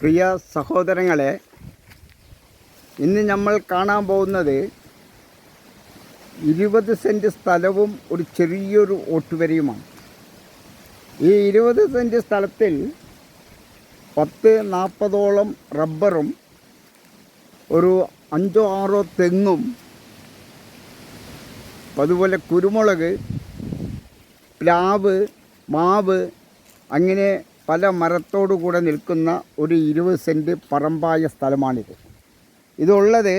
പ്രിയ സഹോദരങ്ങളെ ഇന്ന് നമ്മൾ കാണാൻ പോകുന്നത് ഇരുപത് സെന്റ് സ്ഥലവും ഒരു ചെറിയൊരു ഓട്ടുവരയുമാണ്. ഈ ഇരുപത് സെന്റ് സ്ഥലത്തിൽ പത്ത് നാൽപ്പതോളം റബ്ബറും ഒരു അഞ്ചോ ആറോ തെങ്ങും അതുപോലെ കുരുമുളക് പ്ലാവ് മാവ് അങ്ങനെ പല മരത്തോടു കൂടെ നിൽക്കുന്ന ഒരു ഇരുപത് സെന്റ് പറമ്പായ സ്ഥലമാണിത്. ഇതുള്ളത്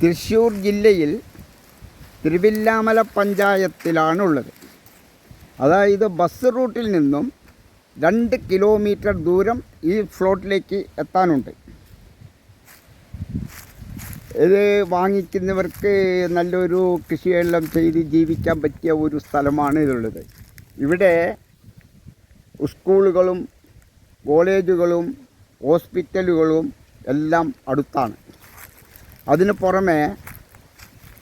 തൃശ്ശൂർ ജില്ലയിൽ തിരുവില്ലാമല പഞ്ചായത്തിലാണുള്ളത്. അതായത് ബസ് റൂട്ടിൽ നിന്നും രണ്ട് കിലോമീറ്റർ ദൂരം ഈ ഫ്ലോട്ടിലേക്ക് എത്താനുണ്ട്. ഇത് വാങ്ങിക്കുന്നവർക്ക് നല്ലൊരു കൃഷിയെല്ലാം ചെയ്ത് ജീവിക്കാൻ പറ്റിയ ഒരു സ്ഥലമാണ് ഇതുള്ളത്. ഇവിടെ സ്കൂളുകളും കോളേജുകളും ഹോസ്പിറ്റലുകളും എല്ലാം അടുത്താണ്. അതിന് പുറമെ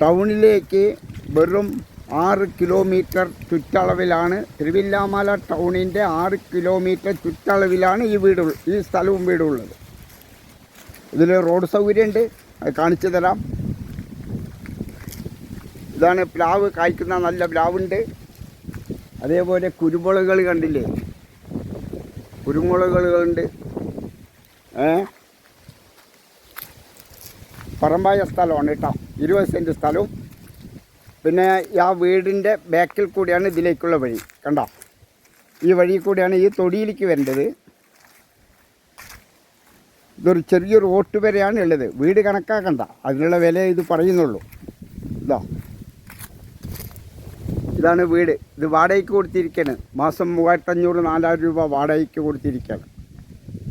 ടൗണിലേക്ക് വെറും ആറ് കിലോമീറ്റർ ചുറ്റളവിലാണ് തിരുവില്ലാമല ടൗണിന്റെ ആറ് കിലോമീറ്റർ ചുറ്റളവിലാണ് ഈ വീട് ഈ സ്ഥലവും വീടുള്ളത്. ഇതിൽ റോഡ് സൗകര്യമുണ്ട് അത് കാണിച്ചു തരാം. ഇതാണ് പ്ലാവ് കായ്ക്കുന്ന നല്ല പ്ലാവുണ്ട്. അതേപോലെ കുരുമുളകൾ കണ്ടില്ലേ? കുരുമുളകുകളുണ്ട്. ഏ? പറമ്പായ സ്ഥലമാണ് കേട്ടോ. ഇരുപത് സെന്റ് സ്ഥലവും. പിന്നെ ആ വീടിന്റെ ബാക്കിൽ കൂടിയാണ് ഇതിലേക്കുള്ള വഴി. കണ്ടോ? ഈ വഴി കൂടിയാണ് ഈ തൊടിയിലേക്ക് വരേണ്ടത്. ഇതൊരു ചെറിയൊരു ഓട്ട് വരെയാണ് ഉള്ളത്. വീട് കണക്കാക്കണ്ട. അതിനുള്ള വില ഇത് പറയുന്നുള്ളൂ. ഇതാ. ഇതാണ് വീട്. ഇത് വാടകയ്ക്ക് കൊടുത്തിരിക്കുകയാണ് മാസം മൂവായിരത്തഞ്ഞൂറ് നാലായിരം രൂപ വാടകയ്ക്ക് കൊടുത്തിരിക്കുകയാണ്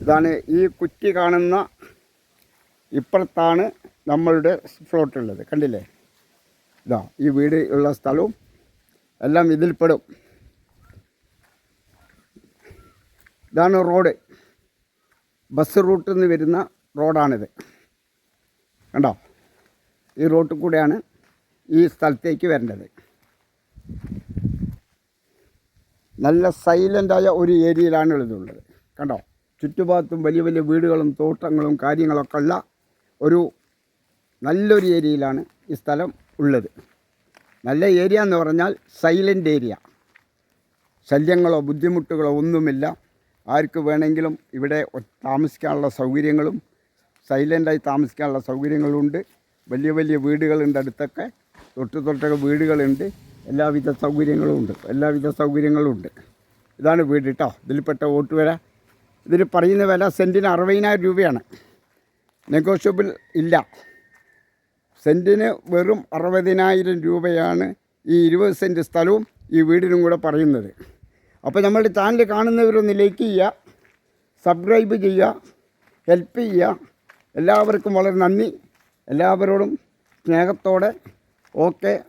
ഇതാണ് ഈ കുറ്റി കാണുന്ന ഇപ്പുറത്താണ് നമ്മളുടെ ഫ്ലോട്ട് ഉള്ളത്. കണ്ടില്ലേ? ഇതാ ഈ വീട് ഉള്ള സ്ഥലവും എല്ലാം ഇതിൽപ്പെടും. ഇതാണ് റോഡ്. ബസ് റൂട്ടിൽ നിന്ന് വരുന്ന റോഡാണിത്. കണ്ടോ? ഈ റോട്ടിൽ കൂടെയാണ് ഈ സ്ഥലത്തേക്ക് വരേണ്ടത്. നല്ല സൈലന്റായ ഒരു ഏരിയയിലാണ് ഇതുള്ളത് കണ്ടോ? ചുറ്റുഭാഗത്തും വലിയ വലിയ വീടുകളും തോട്ടങ്ങളും കാര്യങ്ങളൊക്കെ ഉള്ള ഒരു നല്ലൊരു ഏരിയയിലാണ് ഈ സ്ഥലം ഉള്ളത്. നല്ല ഏരിയ എന്ന് പറഞ്ഞാൽ സൈലന്റ് ഏരിയ. ശല്യങ്ങളോ ബുദ്ധിമുട്ടുകളോ ഒന്നുമില്ല. ആർക്ക് വേണമെങ്കിലും ഇവിടെ താമസിക്കാനുള്ള സൗകര്യങ്ങളും സൈലന്റായി താമസിക്കാനുള്ള സൗകര്യങ്ങളുണ്ട്. വലിയ വലിയ വീടുകളുണ്ട് അടുത്തൊക്കെ. തൊട്ട് തൊട്ടൊക്കെ വീടുകളുണ്ട്. എല്ലാവിധ സൗകര്യങ്ങളും ഉണ്ട്. എല്ലാവിധ സൗകര്യങ്ങളും ഉണ്ട്. ഇതാണ് വീട് കേട്ടോ ഇതിൽപ്പെട്ട വോട്ട് വില. ഇതിൽ പറയുന്ന വില സെന്റിന് അറുപതിനായിരം രൂപയാണ്. നെഗോഷ്യബിൾ ഇല്ല. സെന്റിന് വെറും അറുപതിനായിരം രൂപയാണ് ഈ ഇരുപത് സെന്റ് സ്ഥലവും ഈ വീടിനും കൂടെ പറയുന്നത്. അപ്പോൾ നമ്മളുടെ ചാനൽ കാണുന്നവരൊന്ന് ലൈക്ക് ചെയ്യുക സബ്സ്ക്രൈബ് ചെയ്യുക ഹെൽപ്പ് ചെയ്യുക. എല്ലാവർക്കും വളരെ നന്ദി. എല്ലാവരോടും സ്നേഹത്തോടെ. ഓക്കെ.